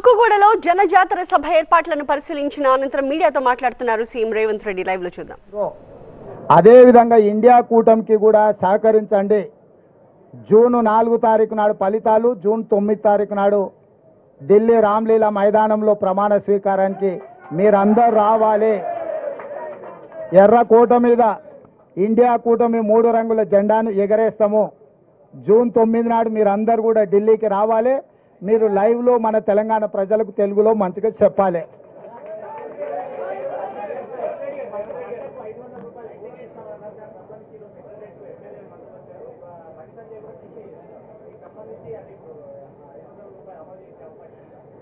తుక్కుగూడలో జనజాతర సభ ఏర్పాట్లను పరిశీలించిన అనంతరం మీడియాతో మాట్లాడుతున్నారు సీఎం రేవంత్ రెడ్డి. లైవ్లో చూద్దాం అదేవిధంగా ఇండియా కూటమికి కూడా సహకరించండి. జూన్ నాలుగు తారీఖు నాడు ఫలితాలు జూన్ తొమ్మిది తారీఖు నాడు ఢిల్లీ రామ్లీలా మైదానంలో ప్రమాణ స్వీకారానికి మీరందరూ రావాలి. ఎర్ర కూట మీద ఇండియా కూటమి మూడు రంగుల జెండాను ఎగరేస్తాము. జూన్ తొమ్మిది నాడు మీరందరూ కూడా ఢిల్లీకి రావాలి. మీరు లైవ్లో మన తెలంగాణ ప్రజలకు తెలుగులో మంచిగా చెప్పాలి.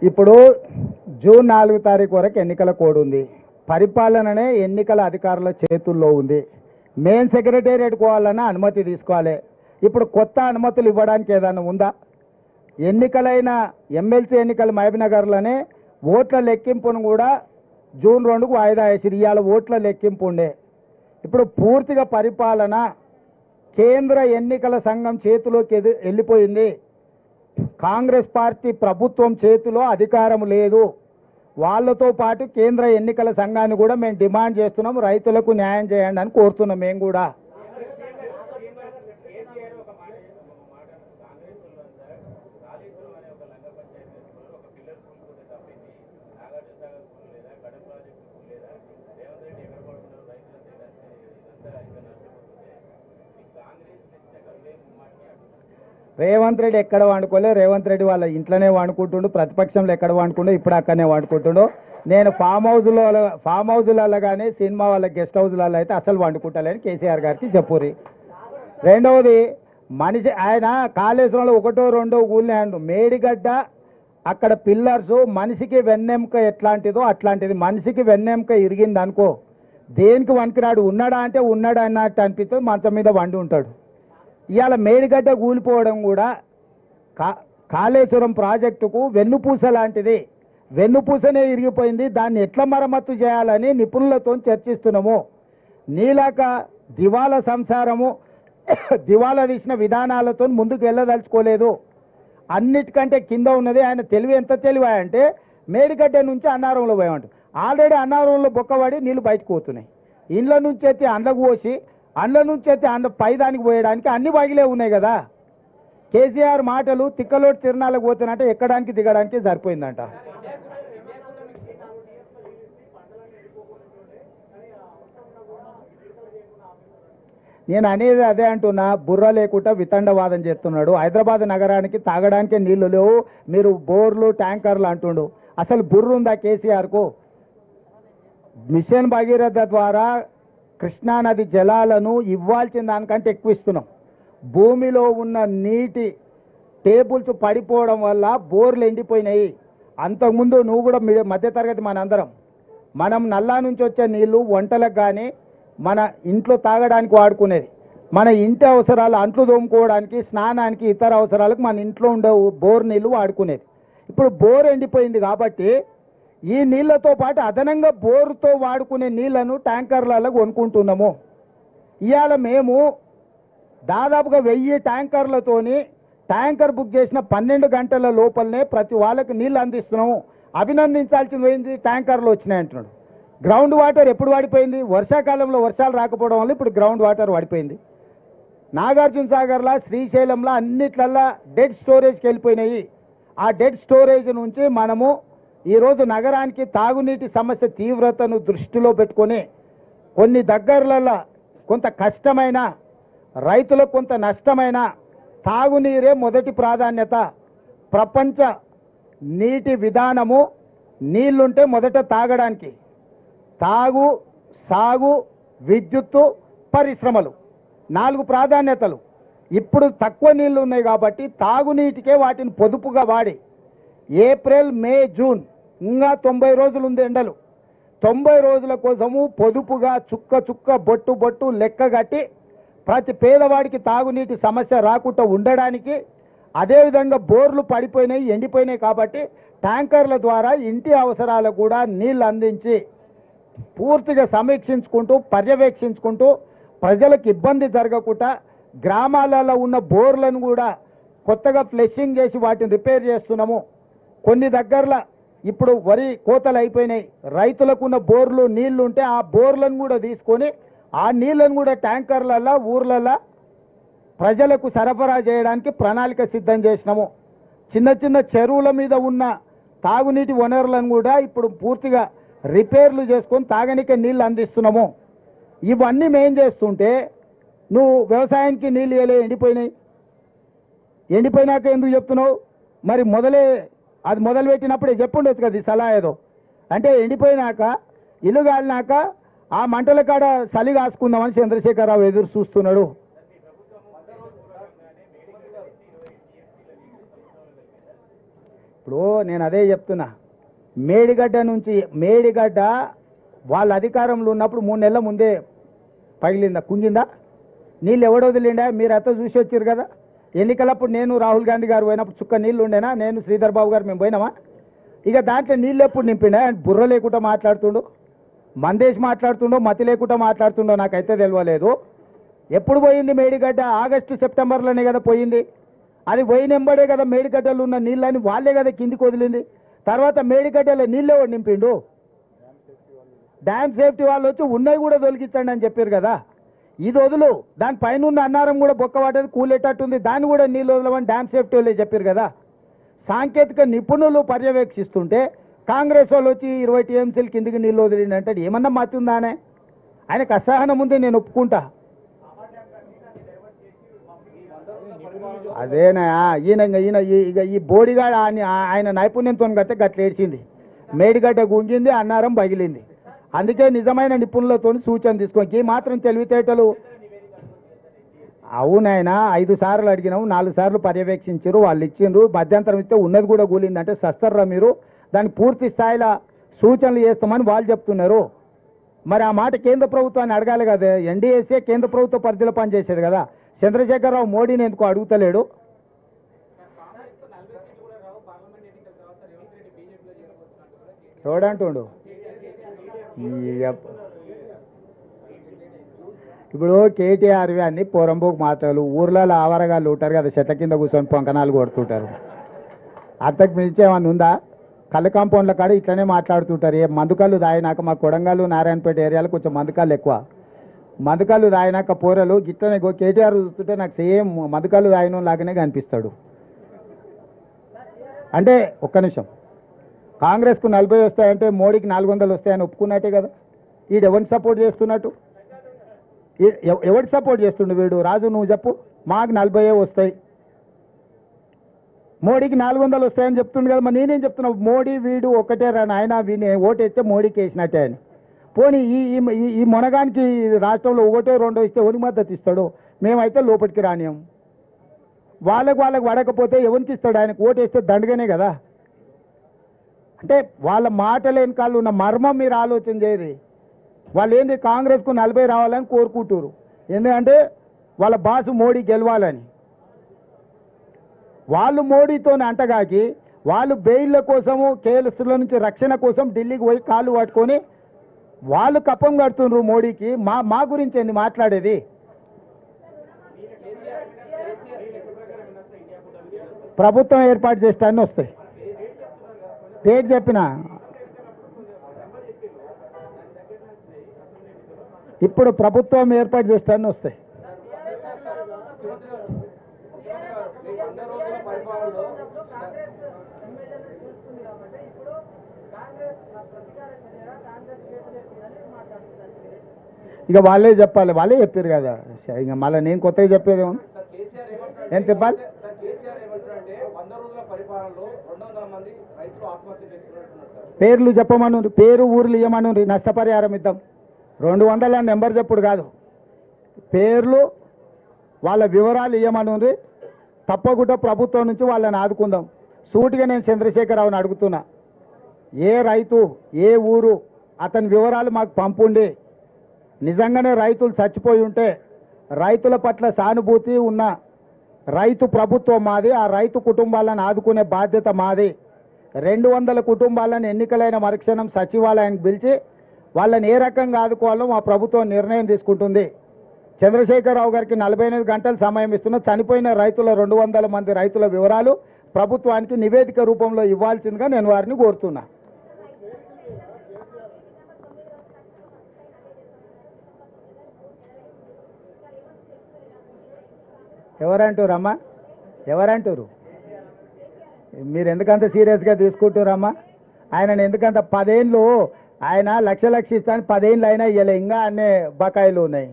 ఇప్పుడు జూన్ నాలుగు తారీఖు వరకు ఎన్నికల కోడ్ ఉంది. పరిపాలననే ఎన్నికల అధికారుల చేతుల్లో ఉంది. మెయిన్ సెక్రటేరియట్ పోవాలన్నా అనుమతి తీసుకోవాలి. ఇప్పుడు కొత్త అనుమతులు ఇవ్వడానికి ఏదైనా ఉందా? ఎన్నికలైన ఎమ్మెల్సీ ఎన్నికల మహబీనగర్లోనే ఓట్ల లెక్కింపును కూడా జూన్ రెండుకు వాయిదా వేసి ఇవాళ ఓట్ల లెక్కింపు ఉండే. ఇప్పుడు పూర్తిగా పరిపాలన కేంద్ర ఎన్నికల సంఘం చేతిలోకి వెళ్ళిపోయింది. కాంగ్రెస్ పార్టీ ప్రభుత్వం చేతిలో అధికారం లేదు. వాళ్ళతో పాటు కేంద్ర ఎన్నికల సంఘాన్ని కూడా మేము డిమాండ్ చేస్తున్నాం రైతులకు న్యాయం చేయండి అని కోరుతున్నాం మేము కూడా. రేవంత్ రెడ్డి ఎక్కడ వాడుకోలే? రేవంత్ రెడ్డి వాళ్ళ ఇంట్లోనే వండుకుంటుండు ప్రతిపక్షంలో ఎక్కడ వాడుకుండో ఇప్పుడు అక్కడనే వండుకుంటుండు. నేను ఫామ్ హౌస్లో ఫామ్ హౌస్లలో కానీ సినిమా వాళ్ళ గెస్ట్ హౌస్లలో అయితే అసలు వండుకుంటలేని కేసీఆర్ గారికి చెప్పురి రెండవది మనిషి ఆయన కాళేశ్వరంలో ఒకటో రెండో ఊళ్ళో మేడిగడ్డ అక్కడ పిల్లర్స్ మనిషికి వెన్నెముక ఎట్లాంటిదో అట్లాంటిది. మనిషికి వెన్నెముక ఇరిగింది అనుకో దేనికి వణికిరాడు ఉన్నాడా అంటే ఉన్నాడా అన్నట్టు అనిపిస్తుంది మంచం మీద వండి ఉంటాడు. ఇవాళ మేడిగడ్డ కూలిపోవడం కూడా కా కాళేశ్వరం ప్రాజెక్టుకు వెన్నుపూస లాంటిది. వెన్నుపూసనే ఇరిగిపోయింది. దాన్ని ఎట్లా మరమ్మత్తు చేయాలని నిపుణులతో చర్చిస్తున్నాము. నీలాక దివాలా సంసారము దివాలా తీసిన విధానాలతో ముందుకు వెళ్ళదలుచుకోలేదు. అన్నిటికంటే కింద ఉన్నది ఆయన తెలివి ఎంత తెలివా అంటే మేడిగడ్డ నుంచి అన్నారంలో పోయామంట. ఆల్రెడీ అన్నారంలో బొక్కబడి నీళ్ళు బయటకు పోతున్నాయి. ఇండ్ల నుంచి అయితే అండ్లకు పోసి అండ్ల నుంచి అయితే అండ్ పైదానికి పోయడానికి అన్ని బగిలే ఉన్నాయి కదా. కేసీఆర్ మాటలు తిక్కలోటి తిరణాలకు పోతున్నట్టే ఎక్కడానికి దిగడానికి సరిపోయిందంట. నేను అనేది అదే అంటున్నా బుర్ర లేకుండా వితండవాదం చేస్తున్నాడు. హైదరాబాద్ నగరానికి తాగడానికే నీళ్ళు లేవు. మీరు బోర్లు ట్యాంకర్లు అంటుండు. అసలు బుర్ర ఉందా కేసీఆర్కు? మిషన్ భగీరథ ద్వారా కృష్ణానది జలాలను ఇవ్వాల్సిన దానికంటే ఎక్కువ ఇస్తున్నాం. భూమిలో ఉన్న నీటి టేబుల్స్ పడిపోవడం వల్ల బోర్లు ఎండిపోయినాయి. అంతకుముందు నువ్వు కూడా మీ మధ్యతరగతి మనందరం. మనం నల్లా నుంచి వచ్చే నీళ్ళు వంటలకు కానీ మన ఇంట్లో తాగడానికి వాడుకునేది. మన ఇంటి అవసరాలు అంట్లు తోముకోవడానికి స్నానానికి ఇతర అవసరాలకు మన ఇంట్లో ఉండే బోర్ నీళ్ళు వాడుకునేది. ఇప్పుడు బోర్ ఎండిపోయింది కాబట్టి ఈ నీళ్ళతో పాటు అదనంగా బోరుతో వాడుకునే నీళ్ళను ట్యాంకర్లలో కొనుక్కుంటున్నాము. ఇవాళ మేము దాదాపుగా వెయ్యి ట్యాంకర్లతోని ట్యాంకర్ బుక్ చేసిన పన్నెండు గంటల లోపలనే ప్రతి వాళ్ళకి నీళ్ళు అందిస్తున్నాము. అభినందించాల్సింది పోయింది ట్యాంకర్లు వచ్చినాయి అంటున్నాడు. గ్రౌండ్ వాటర్ ఎప్పుడు వాడిపోయింది? వర్షాకాలంలో వర్షాలు రాకపోవడం వల్ల ఇప్పుడు గ్రౌండ్ వాటర్ వాడిపోయింది. నాగార్జున సాగర్లా శ్రీశైలంలో అన్నిట్లల్లా డెడ్ స్టోరేజ్కి వెళ్ళిపోయినాయి. ఆ డెడ్ స్టోరేజ్ నుంచి మనము ఈరోజు నగరానికి తాగునీటి సమస్య తీవ్రతను దృష్టిలో పెట్టుకొని కొన్ని దగ్గరలలో కొంత కష్టమైన రైతులకు కొంత నష్టమైన తాగునీరే మొదటి ప్రాధాన్యత. ప్రపంచ నీటి విధానము నీళ్ళుంటే మొదట తాగడానికి. తాగు సాగు విద్యుత్తు పరిశ్రమలు. నాలుగు ప్రాధాన్యతలు. ఇప్పుడు తక్కువ నీళ్ళు ఉన్నాయి కాబట్టి తాగునీటికే వాటిని పొదుపుగా వాడి. ఏప్రిల్ మే జూన్ ఇంకా తొంభై రోజులు ఉంది ఎండలు. తొంభై రోజుల కోసము పొదుపుగా చుక్క చుక్క బొట్టు బొట్టు లెక్క కట్టి ప్రతి పేదవాడికి తాగునీటి సమస్య రాకుండా ఉండడానికి అదేవిధంగా బోర్లు పడిపోయినాయి ఎండిపోయినాయి కాబట్టి ట్యాంకర్ల ద్వారా ఇంటి అవసరాలకు కూడా నీళ్ళు అందించి పూర్తిగా సమీక్షించుకుంటూ పర్యవేక్షించుకుంటూ ప్రజలకు ఇబ్బంది జరగకుండా గ్రామాలలో ఉన్న బోర్లను కూడా కొత్తగా ఫ్లెషింగ్ చేసి వాటిని రిపేర్ చేస్తున్నాము. కొన్ని దగ్గరలో ఇప్పుడు వరి కోతలు అయిపోయినాయి. రైతులకు ఉన్న బోర్లు నీళ్ళు ఉంటే ఆ బోర్లను కూడా తీసుకొని ఆ నీళ్ళను కూడా ట్యాంకర్లలో ఊర్లలో ప్రజలకు సరఫరా చేయడానికి ప్రణాళిక సిద్ధం చేసినాము. చిన్న చిన్న చెరువుల మీద ఉన్న తాగునీటి వనరులను కూడా ఇప్పుడు పూర్తిగా రిపేర్లు చేసుకొని తాగనికే నీళ్ళు అందిస్తున్నాము. ఇవన్నీ మేం చేస్తుంటే నువ్వు వ్యవసాయానికి నీళ్ళు ఇవ్వలే ఎండిపోయినాయి. ఎండిపోయినాక ఎందుకు చెప్తున్నావు? మరి మొదలే అది మొదలు పెట్టినప్పుడే చెప్పుండొచ్చు కదా ఈ సలహా ఏదో. అంటే ఎండిపోయినాక ఇల్లు కాలినాక ఆ మంటల కాడ చలి కాసుకుందామని చంద్రశేఖరరావు ఎదురు చూస్తున్నాడు. ఇప్పుడు నేను అదే చెప్తున్నా. మేడిగడ్డ నుంచి మేడిగడ్డ వాళ్ళ అధికారంలో ఉన్నప్పుడు మూడు నెలల ముందే పగిలిందా కుంగిందా? నీళ్ళు ఎవడో వదిలిండా మీరు అత్త చూసి వచ్చారు కదా. ఎన్నికలప్పుడు నేను రాహుల్ గాంధీ గారు పోయినప్పుడు చుక్క నీళ్ళు ఉండేనా? నేను శ్రీధర్ బాబు గారు మేము పోయినామా? ఇక దాంట్లో నీళ్ళు ఎప్పుడు నింపిండా బుర్ర లేకుండా మాట్లాడుతుండు. మందేశ్ మాట్లాడుతుండో మతి లేకుండా మాట్లాడుతుండో నాకైతే తెలియలేదు ఎప్పుడు పోయింది మేడిగడ్డ? ఆగస్టు సెప్టెంబర్లోనే కదా పోయింది. అది పోయినెంబడే కదా మేడిగడ్డలు ఉన్న నీళ్ళని వాళ్ళే కదా కిందికి వదిలింది. తర్వాత మేడిగడ్డలో నీళ్ళే నింపిండు? డ్యామ్ సేఫ్టీ వాళ్ళు వచ్చి ఉన్నవి కూడా తొలగించండి అని చెప్పారు కదా. ఇది వదులు దాని పైన ఉన్న అన్నారం కూడా బొక్క కూలేటట్టు కూలేటట్టుంది దాన్ని కూడా నీళ్ళు వదలమని డ్యామ్ సేఫ్టీ వాళ్ళే చెప్పారు కదా. సాంకేతిక నిపుణులు పర్యవేక్షిస్తుంటే కాంగ్రెస్ వాళ్ళు వచ్చి ఇరవై టీఎంసీలు కిందికి నీళ్ళు వదిలిండి అంటే ఏమన్నా మతి ఉందానే ఆయనకు అసహనం ఉంది నేను ఒప్పుకుంటా. అదేనా ఈయన ఈయన ఇక ఈ బోడిగా ఆయన ఆయన నైపుణ్యంతో గట్టే గట్లేడ్చింది. మేడిగడ్డ గుంజింది అన్నారం పగిలింది. అందుకే నిజమైన నిపుణులతో సూచన తీసుకోండి ఈ మాత్రం తెలివితేటలు. అవునైనా ఐదు సార్లు అడిగినావు నాలుగు సార్లు పర్యవేక్షించారు వాళ్ళు ఇచ్చిండ్రు. మధ్యంతరం ఇస్తే ఉన్నది కూడా కూలిందంటే సస్తర్రా మీరు? దాన్ని పూర్తి స్థాయిలో సూచనలు చేస్తామని వాళ్ళు చెప్తున్నారు. మరి ఆ మాట కేంద్ర ప్రభుత్వాన్ని అడగాలి కదా? ఎన్డీఎస్ఏ కేంద్ర ప్రభుత్వ పరిధిలో పనిచేసేది కదా. చంద్రశేఖరరావు మోడీని ఎందుకు అడుగుతలేడు? చూడంటుండు ఇప్పుడు కేటీఆర్ అన్ని పొరంబోకు మాటలు ఊర్లలో ఆవరగాళ్ళు ఉంటారు కదా చెట్ల కింద కూర్చొని పొంకనాలు కొడుతుంటారు. అంతకు మించి ఏమన్నా ఉందా? కళ్ళు కాంపౌండ్ల కాడ ఇట్లనే మాట్లాడుతుంటారు. ఏ మందుకళ్ళు తాగినాక మా కొడంగల్ నారాయణపేట ఏరియాలో కొంచెం మందుకాళ్ళు ఎక్కువ. మందుకళ్ళు దాయినాక పోరలు గిట్లనే కేటీఆర్ చూస్తుంటే నాకు సేమ్ మందుకళ్ళు తాగిన లాగానే కనిపిస్తాడు. అంటే ఒక్క నిమిషం. కాంగ్రెస్కు నలభై వస్తాయంటే మోడీకి నాలుగు వందలు వస్తాయని ఒప్పుకున్నట్టే కదా. వీడు ఎవరిని సపోర్ట్ చేస్తున్నట్టు? ఎవరికి సపోర్ట్ చేస్తుండు వీడు? రాజు నువ్వు చెప్పు. మాకు నలభై వస్తాయి. మోడీకి నాలుగు వందలు వస్తాయని చెప్తుండు కదా. మరి నేనేం చెప్తున్నా? మోడీ వీడు ఒకటే రా నాయన వీని ఓటేస్తే మోడీకి వేసినట్టే అని. పోనీ ఈ ఈ- ఈ- ఈ మొనగానికి రాష్ట్రంలో ఒకటో రెండో ఇస్తే ఒని మద్దతు ఇస్తాడు? మేమైతే లోపలికి రానియం వాళ్ళకు వాళ్ళకి పడకపోతే ఎవరికి ఇస్తాడు? ఆయనకు ఓటేస్తే దండగానే కదా. అంటే వాళ్ళ మాట లేని కాళ్ళు ఉన్న మర్మం మీరు ఆలోచన చేయరు. వాళ్ళు ఏంది కాంగ్రెస్కు నలభై రావాలని కోరుకుంటారు ఎందుకంటే వాళ్ళ బాసు మోడీ గెలవాలని. వాళ్ళు మోడీతో అంటగాకి వాళ్ళు బెయిల్ల కోసము కేసుల నుంచి రక్షణ కోసం ఢిల్లీకి పోయి కాళ్ళు పట్టుకొని వాళ్ళు కప్పం కడుతున్నారు మోడీకి. మా మా గురించి ఏంది మాట్లాడేది? ప్రభుత్వం ఏర్పాటు చేస్తాన్ని వస్తాయి. డేట్ చెప్పిన? ఇప్పుడు ప్రభుత్వం ఏర్పాటు చేస్తాన్ని వస్తాయి. ఇక వాళ్ళే చెప్పాలి వాళ్ళే చెప్పారు కదా. ఇక మళ్ళీ నేను కొత్తగా చెప్పేది ఏముంది? సార్ కేసీఆర్ ఏమంటారు ఏం చెప్పాలి? వంద రోజుల పరిపాలనలో పేర్లు చెప్పమను పేరు ఊర్లు ఇవ్వమను నష్టపరిహారం ఇద్దాం. రెండు వందల నెంబర్ చెప్పుడు కాదు. పేర్లు వాళ్ళ వివరాలు ఇవ్వమను తప్పకుండా ప్రభుత్వం నుంచి వాళ్ళని ఆదుకుందాం. సూటిగా నేను చంద్రశేఖరరావుని అడుగుతున్నా. ఏ రైతు ఏ ఊరు అతని వివరాలు మాకు పంపుండి. నిజంగానే రైతులు చచ్చిపోయి ఉంటే రైతుల పట్ల సానుభూతి ఉన్న రైతు ప్రభుత్వం మాది ఆ రైతు కుటుంబాలను ఆదుకునే బాధ్యత మాది. రెండు వందల కుటుంబాలను ఎన్నికలైన మరుక్షణం సచివాలయానికి పిలిచి వాళ్ళని ఏ రకంగా ఆదుకోవాలో మా ప్రభుత్వం నిర్ణయం తీసుకుంటుంది. చంద్రశేఖరరావు గారికి నలభై ఎనిమిది గంటల సమయం ఇస్తున్న చనిపోయిన రైతుల రెండు వందల మంది రైతుల వివరాలు ప్రభుత్వానికి నివేదిక రూపంలో ఇవ్వాల్సిందిగా నేను వారిని కోరుతున్నా. ఎవరంటారమ్మా? ఎవరంటారు? మీరు ఎందుకంత సీరియస్గా తీసుకుంటారమ్మా ఆయన ఎందుకంత పదేళ్ళు ఆయన లక్ష లక్ష ఇస్తాను పదేళ్ళు అయినా ఇవ్వలే ఇంకా అన్నీ బకాయిలు ఉన్నాయి.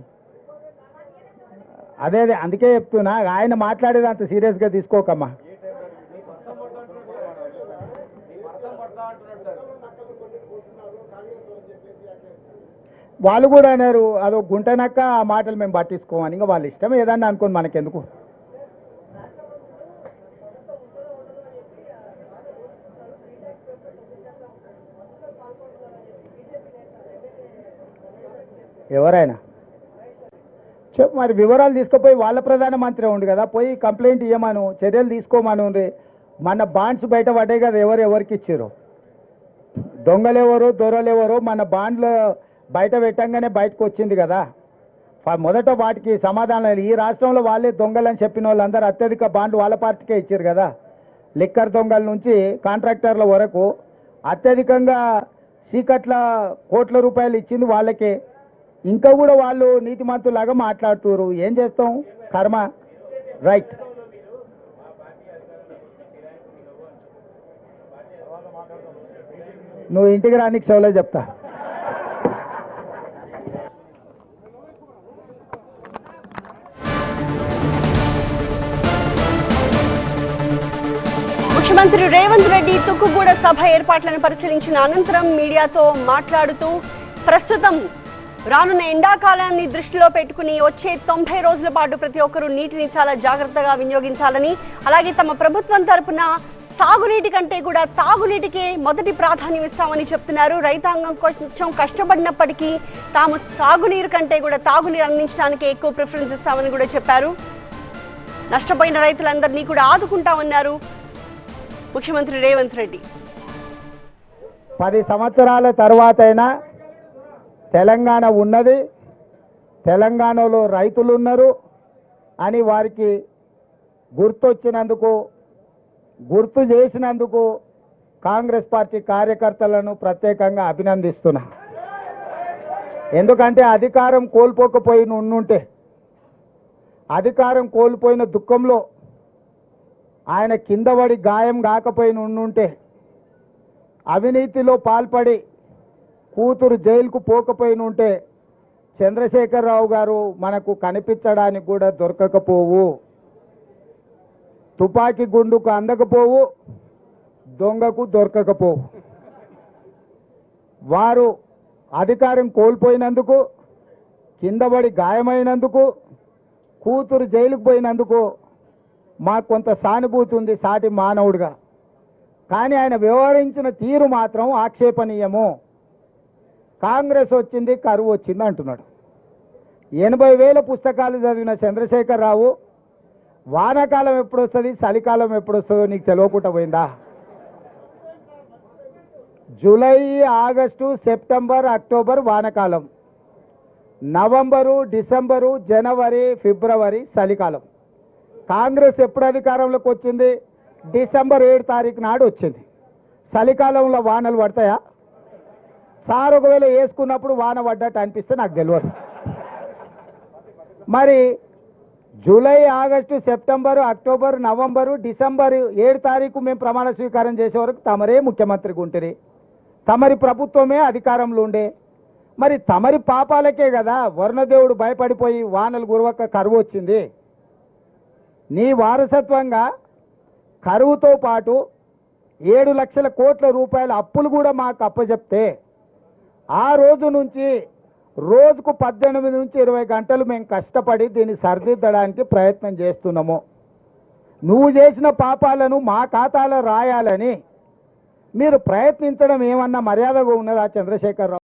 అదే అదే అందుకే చెప్తున్నా ఆయన మాట్లాడేది అంత సీరియస్గా తీసుకోకమ్మా. వాళ్ళు కూడా అన్నారు అదో గుంటనక్క ఆ మాటలు మేము పట్టించుకోమని. ఇంకా వాళ్ళ ఇష్టం ఏదన్నా అనుకోని మనకెందుకు? ఎవరైనా? చెప్పు మరి వివరాలు తీసుకుపోయి వాళ్ళ ప్రధానమంత్రి ఉండు కదా పోయి కంప్లైంట్ ఇవ్వమను చర్యలు తీసుకోమను మన బాండ్స్ బయట పడ్డాయి కదా ఎవరు ఎవరికి ఇచ్చారు దొంగలెవరు దొరలెవరు మన బాండ్లు బయట పెట్టంగానే బయటకు వచ్చింది కదా. మొదట వాటికి సమాధానం ఈ రాష్ట్రంలో వాళ్ళే దొంగలని చెప్పిన వాళ్ళందరూ అత్యధిక బాండ్లు వాళ్ళ పార్టీకే ఇచ్చారు కదా. లిక్కర్ దొంగల నుంచి కాంట్రాక్టర్ల వరకు అత్యధికంగా చీకట్ల కోట్ల రూపాయలు ఇచ్చింది వాళ్ళకే. ఇంకా కూడా వాళ్ళు నీతిమంతులాగా మాట్లాడుతున్నారు ఏం చేస్తాం? కర్మ. రైట్ నువ్వు ఇంటికి రానికి సెవలో చెప్తా. ముఖ్యమంత్రి రేవంత్ రెడ్డి తుక్కుగూడ సభ ఏర్పాట్లను పరిశీలించిన అనంతరం మీడియాతో మాట్లాడుతూ ప్రస్తుతం రానున్న ఎండాకాలాన్ని దృష్టిలో పెట్టుకుని వచ్చే తొంభై రోజుల పాటు ప్రతి ఒక్కరూ నీటిని చాలా జాగ్రత్తగా వినియోగించాలని అలాగే తమ ప్రభుత్వం తరపున సాగునీటి కంటే కూడా తాగునీటికే మొదటి ప్రాధాన్యం ఇస్తామని చెప్తున్నారు. రైతాంగం కొంచెం కష్టపడినప్పటికీ తాము సాగునీరు కంటే కూడా తాగునీరు అందించడానికి ఎక్కువ ప్రిఫరెన్స్ ఇస్తామని కూడా చెప్పారు. నష్టపోయిన రైతులందరినీ కూడా ఆదుకుంటామన్నారు ముఖ్యమంత్రి రేవంత్ రెడ్డి. పది సంవత్సరాల తర్వాత అయినా తెలంగాణ ఉన్నది తెలంగాణలో రైతులు ఉన్నారు అని వారికి గుర్తొచ్చినందుకు గుర్తు చేసినందుకు కాంగ్రెస్ పార్టీ కార్యకర్తలను ప్రత్యేకంగా అభినందిస్తున్నా. ఎందుకంటే అధికారం కోల్పోకపోయి ఉండుంటే అధికారం కోల్పోయిన దుఃఖంలో ఆయన కిందపడి గాయం కాకపోయిన ఉండుంటే అవినీతిలో పాల్పడి కూతురు జైలుకు పోకపోయిన ఉంటే చంద్రశేఖరరావు గారు మనకు కనిపించడానికి కూడా దొరకకపోవు. తుపాకీ గుండుకు అందకపోవు దొంగకు దొరకకపోవు. వారు అధికారం కోల్పోయినందుకు కిందపడి గాయమైనందుకు కూతురు జైలుకు పోయినందుకు మాకు కొంత సానుభూతి ఉంది సాటి మానవుడిగా. కానీ ఆయన వ్యవహరించిన తీరు మాత్రం ఆక్షేపణీయము. కాంగ్రెస్ వచ్చింది కరువు వచ్చింది అంటున్నాడు. ఎనభై వేల పుస్తకాలు చదివిన చంద్రశేఖరరావు వానాకాలం ఎప్పుడు వస్తుంది చలికాలం ఎప్పుడు వస్తుందో నీకు తెలియకుండా పోయిందా? జూలై ఆగస్టు సెప్టెంబర్ అక్టోబర్ వానకాలం. నవంబరు డిసెంబరు జనవరి ఫిబ్రవరి చలికాలం. కాంగ్రెస్ ఎప్పుడు అధికారంలోకి వచ్చింది? డిసెంబర్ ఏడు తారీఖు నాడు వచ్చింది. చలికాలంలో వానలు పడతాయా? సార్ ఒకవేళ వేసుకున్నప్పుడు వాన పడ్డట్టు అనిపిస్తే నాకు తెలియదు మరి July August September October November December ఏడు తారీఖు మేము ప్రమాణ స్వీకారం చేసే వరకు తమరే ముఖ్యమంత్రి ఉంటుంది తమరి ప్రభుత్వమే అధికారంలో ఉండే. మరి తమరి పాపాలకే కదా వరుణదేవుడు భయపడిపోయి వానలు గురవక్క కరువు వచ్చింది. నీ వారసత్వంగా కరువుతో పాటు ఏడు లక్షల కోట్ల రూపాయల అప్పులు కూడా మాకు అప్పచెప్తే ఆ రోజు నుంచి రోజుకు పద్దెనిమిది నుంచి ఇరవై గంటలు మేము కష్టపడి దీన్ని సరిదిద్దడానికి ప్రయత్నం చేస్తున్నాము. నువ్వు చేసిన పాపాలను మా ఖాతాలో రాయాలని మీరు ప్రయత్నించడం ఏమన్నా మర్యాదగా ఉన్నదా చంద్రశేఖరరావు?